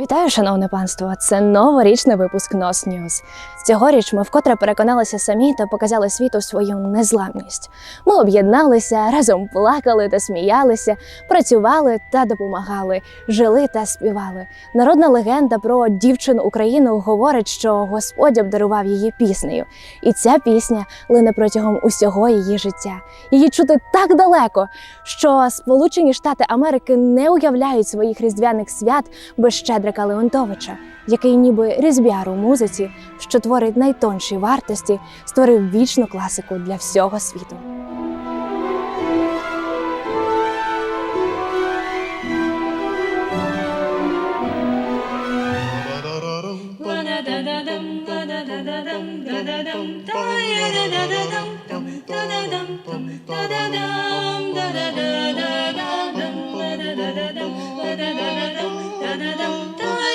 Вітаю, шановне панство! Це новорічний випуск Нос Ньюз. Цьогоріч ми вкотре переконалися самі та показали світу свою незламність. Ми об'єдналися, разом плакали та сміялися, працювали та допомагали, жили та співали. Народна легенда про дівчину Україну говорить, що Господь обдарував її піснею, і ця пісня лине протягом усього її життя. Її чути так далеко, що Сполучені Штати Америки не уявляють своїх різдвяних свят без Щедрика Леонтовича, який ніби різб'яр у музиці, що творить найтонші вартості, створив вічну класику для всього світу.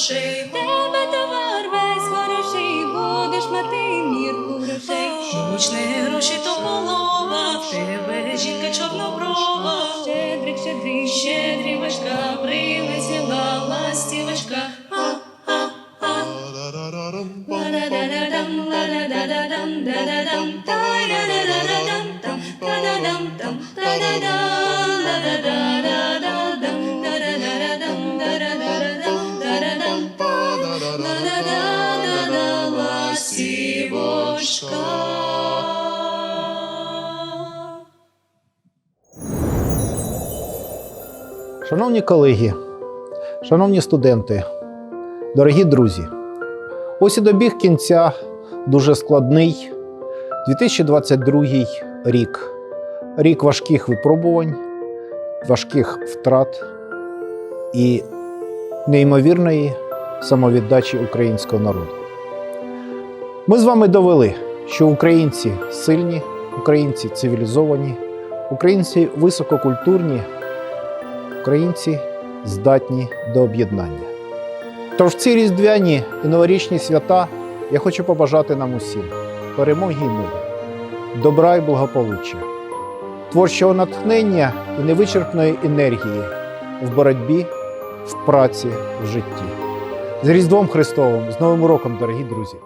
Грошей, тебе товар весь хороший, будеш мати мір грошей. Хоч не гроші, то полова, в тебе жінка чорноброва. Щедрик, щедрик, щедрівочка, прилетіла ластівочка. Та-да-да-да-да-дам, та-да-дам-там, та-да-дам, ла-да-да-да-да-дам, да-да-да-да-дам, Шановні колеги, шановні студенти, дорогі друзі, ось і добіг кінця дуже складний 2022 рік. Рік важких випробувань, важких втрат і неймовірної самовіддачі українського народу. Ми з вами довели, що українці сильні, українці цивілізовані, українці висококультурні, українці здатні до об'єднання. Тож ці різдвяні і новорічні свята я хочу побажати нам усім перемоги і миру, добра і благополуччя, творчого натхнення і невичерпної енергії в боротьбі, в праці, в житті. З Різдвом Христовим, з Новим роком, дорогі друзі!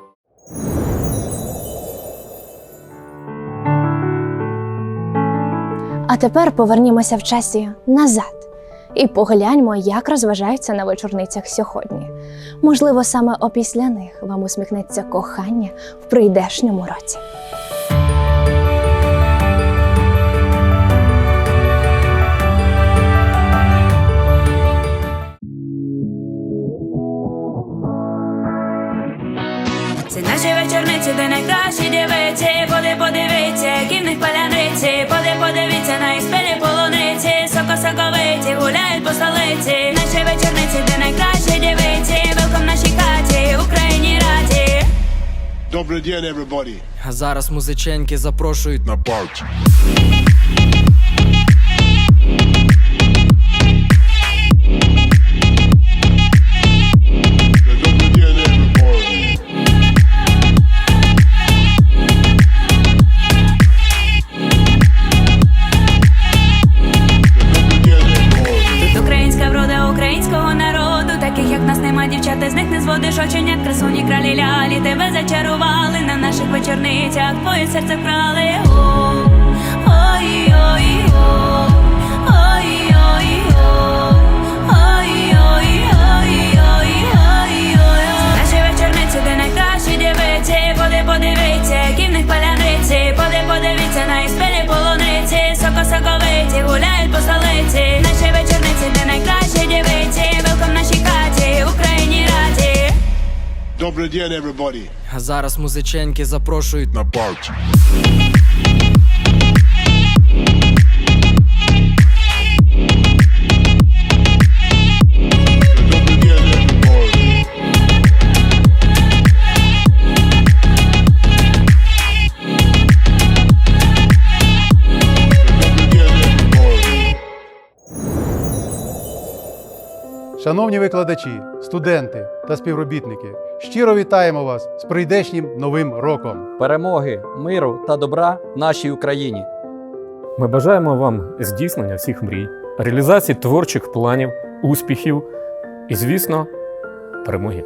А тепер повернімося в часі назад і погляньмо, як розважаються на вечорницях сьогодні. Можливо, саме опісля них вам усміхнеться кохання в прийдешньому році. Це наші вечорниці, де найкращі дівиці. Поди подивіться, які в них паляниці. Поди подивіться на їх спілі полуниці. Сокосоковиті гуляють по столиці. Наші вечорниці, де найкращі дівиці. Велком нашій хаті, Україні раді. Добрий день, everybody! А зараз музиченьки запрошують на парті. Поди на їх полуниці, соко-соковиті, гуляють по столиці. Наші вечорниці, де найкращі дівиці, велком нашій хаті, Україні раді. Добрий день, everybody. А зараз музиченьки запрошують на Парті. Шановні викладачі, студенти та співробітники, щиро вітаємо вас з прийдешнім новим роком. перемоги, миру та добра нашій Україні. Ми бажаємо вам здійснення всіх мрій, реалізації творчих планів, успіхів і, звісно, перемоги.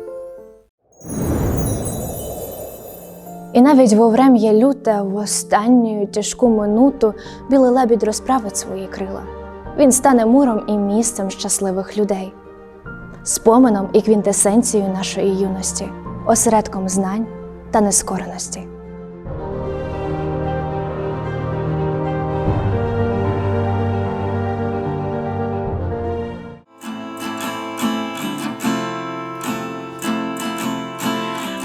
І навіть во врем'я люте, в останню тяжку минуту, білий лебідь розправить свої крила. Він стане муром і місцем щасливих людей, споменом і квінтесенцією нашої юності, осередком знань та нескореності.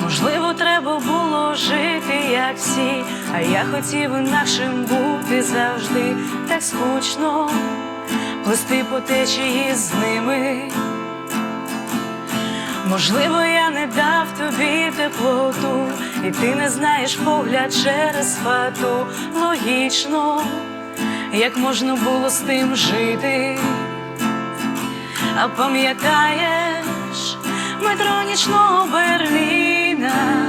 Можливо, треба було жити, як всі, а я хотів інакшим бути завжди так скучно, плести по течії з ними. Можливо, я не дав тобі теплоту, і ти не знаєш погляд через фату. Логічно, як можна було з тим жити. А пам'ятаєш метро нічного Берліна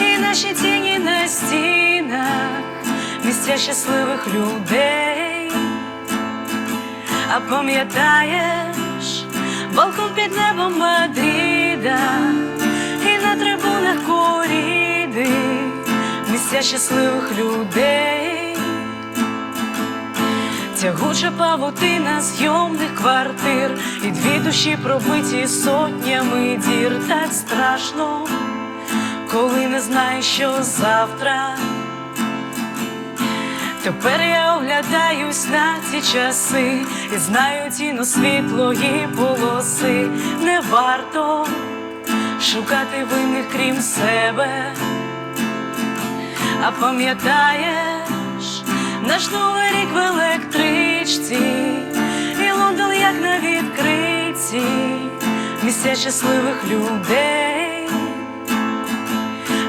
і наші тіні на стінах, місця щасливих людей. А пам'ятаєш балкон під небом Мадріда і на трибунах коріди, місця щасливих людей. Тягуча павутина зйомних квартир, і дві душі пробиті сотнями дір. Так страшно, коли не знаєш, що завтра. Тепер я оглядаюсь на ці часи і знаю ціну світлої полоси. Не варто шукати винних крім себе. А пам'ятаєш наш новий рік в електричці, і Лондон як на відкритті, місця щасливих людей.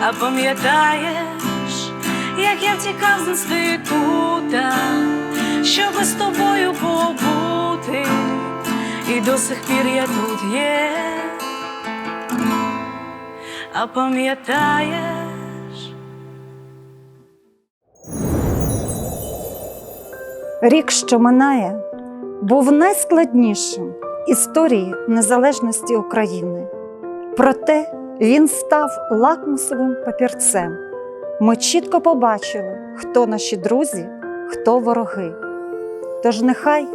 А пам'ятаєш, як я втікав з інститута, щоб з тобою побути, і до сих пір я тут є. А пам'ятаєш? Рік, що минає, був найскладнішим історії незалежності України. Проте він став лакмусовим папірцем. Ми чітко побачили, хто наші друзі, хто вороги. Тож нехай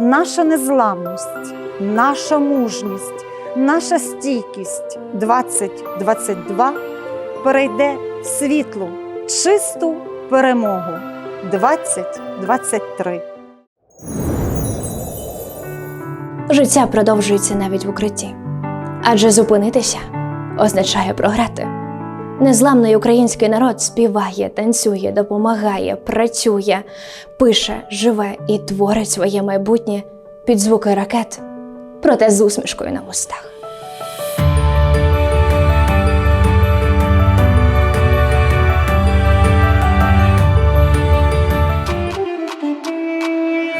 наша незламність, наша мужність, наша стійкість 2022 перейде в світлу, чисту перемогу 2023. Життя продовжується навіть в укритті, адже зупинитися означає програти. Незламний український народ співає, танцює, допомагає, працює, пише, живе і творить своє майбутнє під звуки ракет проте з усмішкою на вустах.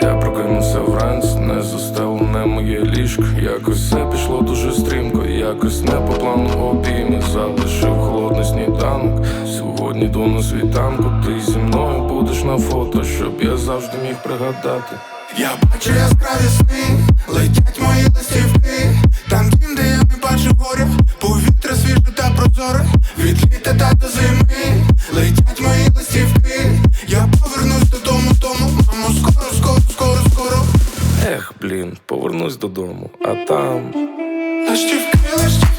Я прокинувся вранці, не застелене моє ліжко. Якось все пішло дуже стрімко, якось не по плану обійми залишив холодний сніданок. Сьогодні до світанку, ти зі мною будеш на фото, щоб я завжди міг пригадати. Я бачу яскраві сни, летять мої листівки, там дім, де я не бачу горя, повітря свіже та прозоре, від літа та до зими, летять мої листівки, я повернусь додому, тому, мамо, скоро, скоро, скоро, скоро. Ех, блін, повернусь додому, а там. Листівки, листівки, листівки,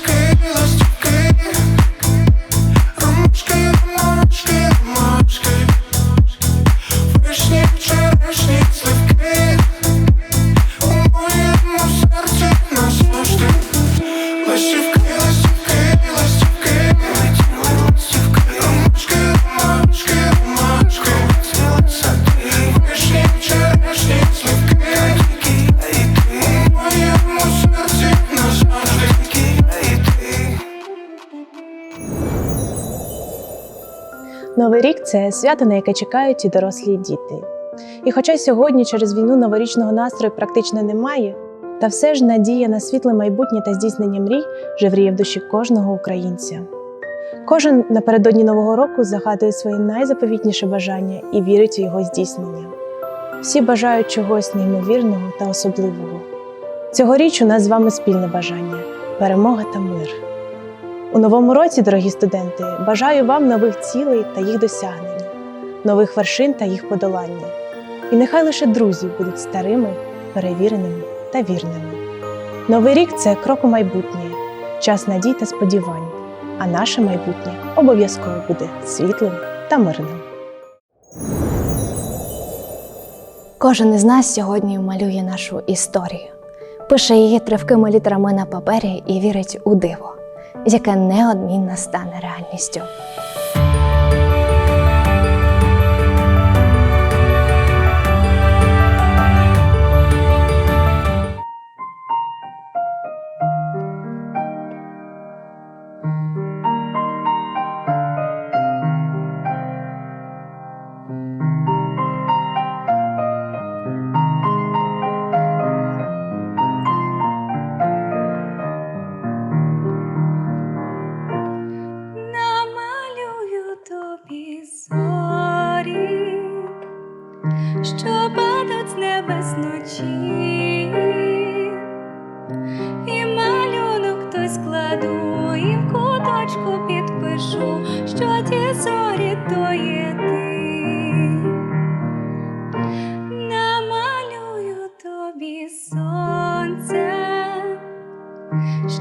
Новий рік це свято, на яке чекають і дорослі діти. І хоча сьогодні через війну новорічного настрою практично немає, та все ж надія на світле майбутнє та здійснення мрій живріє в душі кожного українця. Кожен напередодні Нового року загадує своє найзаповітніше бажання і вірить у його здійснення. Всі бажають чогось неймовірного та особливого. Цьогоріч у нас з вами спільне бажання перемога та мир. У новому році, дорогі студенти, бажаю вам нових цілей та їх досягнень, нових вершин та їх подолання. І нехай лише друзі будуть старими, перевіреними та вірними. Новий рік це крок у майбутнє, час надій та сподівань, а наше майбутнє обов'язково буде світлим та мирним. Кожен із нас сьогодні малює нашу історію, пише її тривкими літерами на папері і вірить у диво, яке неодмінно стане реальністю.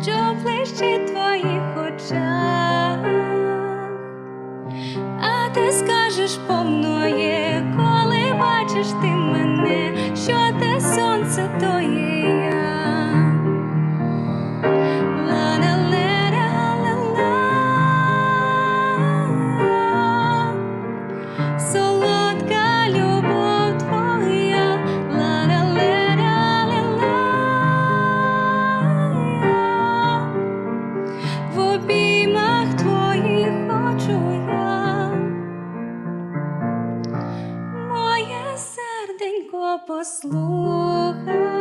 Що блищить твоїх очах, а ти скажеш повноє, послухай,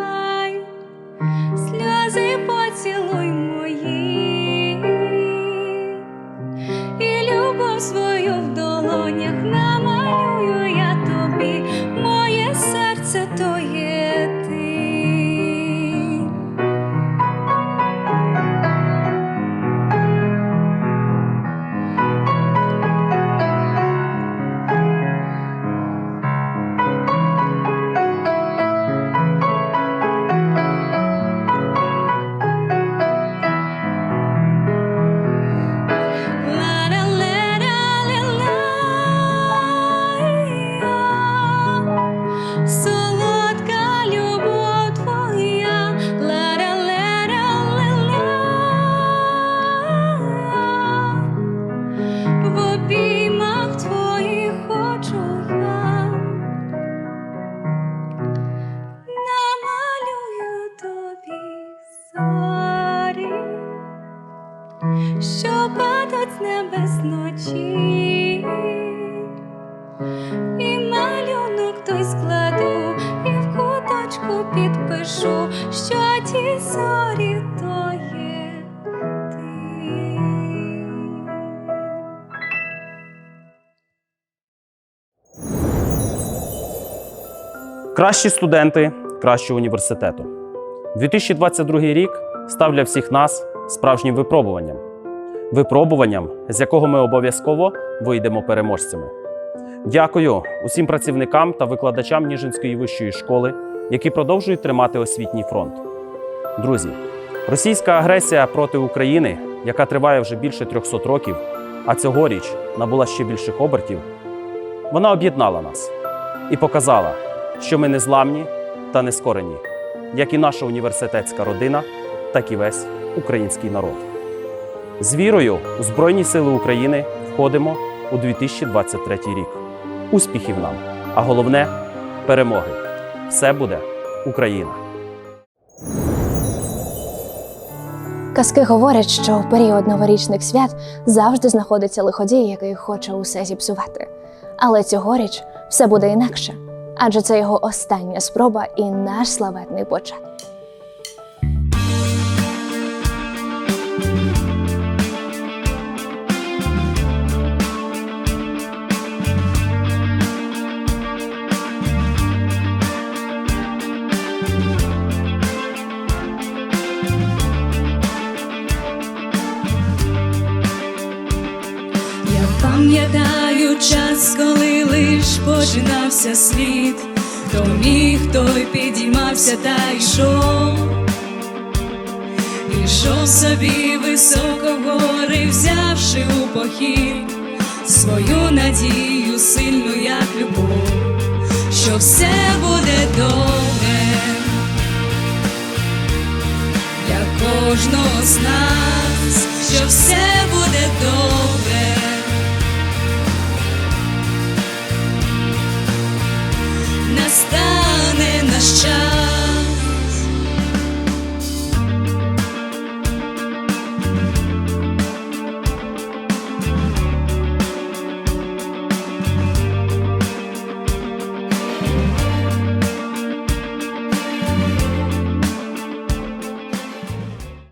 душі. І малюнок той складу, і в куточку підпишу, що ті зорі то є ти. Кращі студенти кращого університету. 2022 рік став для всіх нас справжнім випробуванням. Випробуванням, з якого ми обов'язково вийдемо переможцями. Дякую усім працівникам та викладачам Ніжинської вищої школи, які продовжують тримати освітній фронт. Друзі, російська агресія проти України, яка триває вже більше 300 років, а цьогоріч набула ще більших обертів, вона об'єднала нас і показала, що ми незламні та нескорені, як і наша університетська родина, так і весь український народ. З вірою у Збройні Сили України входимо у 2023 рік. Успіхів нам! А головне перемоги! Все буде Україна! Казки говорять, що в період новорічних свят завжди знаходиться лиходій, який хоче усе зіпсувати. Але цьогоріч все буде інакше, адже це його остання спроба і наш славетний початок. Починався світ, хто міг, той підіймався та йшов, Ішов собі високо гори, взявши у похід свою надію сильну, як любов, що все буде добре для кожного з нас, що все буде добре.